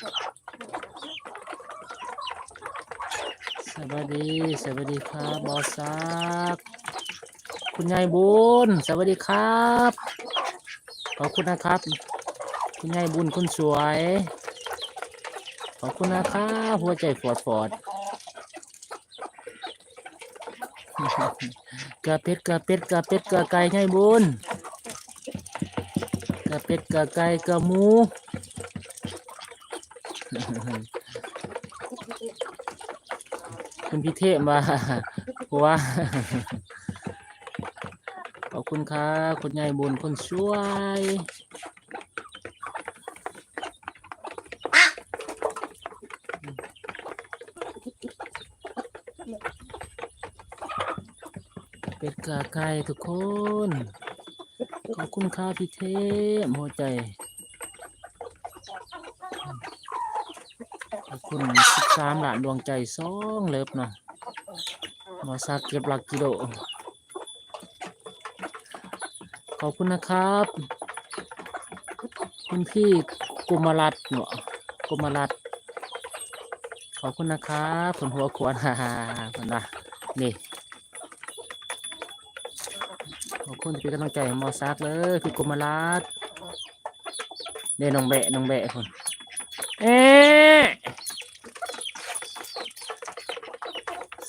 สวัสดีสวัสดีครับบอสซักคุณยายบุญสวัสดีครับ ขอบคุณนะครับ คุณยายบุญคุณสวย ขอบคุณนะครับหัวใจฟอดฟอดกระเป็ดกระเป็ดกระเป็ดกระไก่ยายบุญกระเป็ดกระไก่กระหมู คุณพิเทพมาว่าขอบคุณครับคุณยายบุญคนช่วยเป็ดกาไก่ทุกคน ขอบคุณครับพี่เทพหัวใจ ขอบคุณสิบสามหลานดวงใจสองเลิฟเนาะมอซักเก็บหลักกิโลขอบคุณนะครับ คุณพี่กุมรัตน์เนาะกุมรัตน์ขอบคุณนะครับผลหัวขวานฮ่าฮ่านนะนี่ขอบคุณที่เป็นกำลังใจมอซักเลยพี่กุมรัตน์เนี่ยน้องแบะน้องแบะคนเอ๊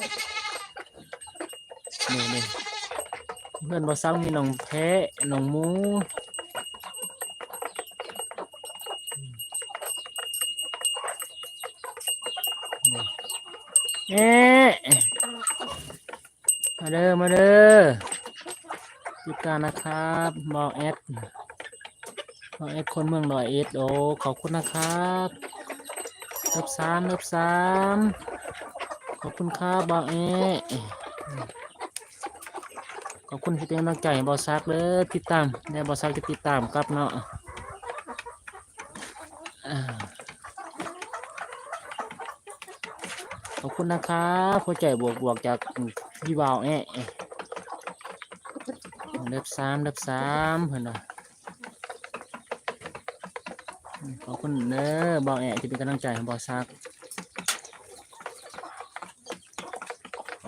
นี่นี่เพื่อนบอซังมีน้องแพะน้องหมูเอ๊ะมาเด้อมาเด้อติดตามนะครับบอแอดบอแอดคนเมืองลอยเอ็ดโอขอบคุณนะครับเลิบสามเลิบสาม ขอบคุณครับบอแอขอบคุณที่เป็นกำลังใจบอซักเลยติดตามเดี๋ยวบอซักจะติดตามครับเนาะขอบคุณนะครับหัวใจบวกบวกจากพี่บ่าวแอะเลิบสามเลิบสามเห็นไหมขอบคุณเด้อบ่าวแอะที่เป็นกำลังใจให้บอซัก ขอบ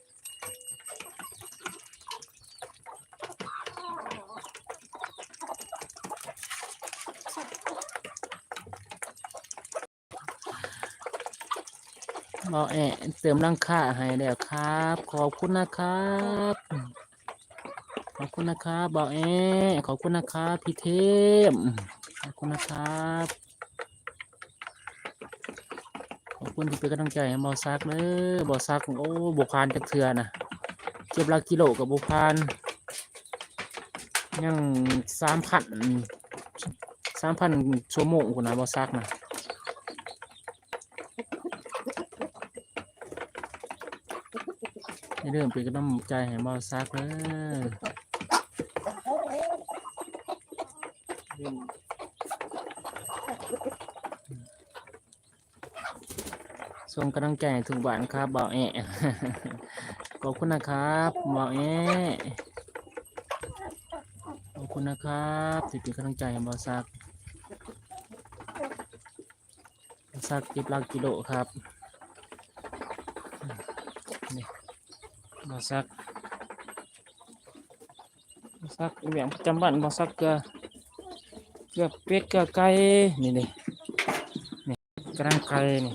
เบอแอะเติมรังค่าให้แล้วครับ ขอบคุณนะครับ ขอบคุณนะครับบอแอะขอบคุณนะครับพี่เทพขอบคุณนะครับ ขอบคุณที่เป็นกำลังใจให้บอซักเด้อบอซักโอ้บุพานจากเถื่อนะเก็บลักกิโลกับบุพานยังสามพันสามพันชั่วโมงคุณนะบอซักนะ ให้เริ่มเป็นกำลังใจให้เบาซักเลยส่งกำลังใจทุกบ้านครับเบาแอะขอบคุณนะครับเบาแอะขอบคุณนะครับที่เป็นกำลังใจให้เบาซักเบาซักเก็บหลักกิโลครับ บอสักบอสักอย่างประจำบ้านบอสักเกลือเกลือเป็ดเกลือไก่นี่นี่นี่กระดังไก่นี่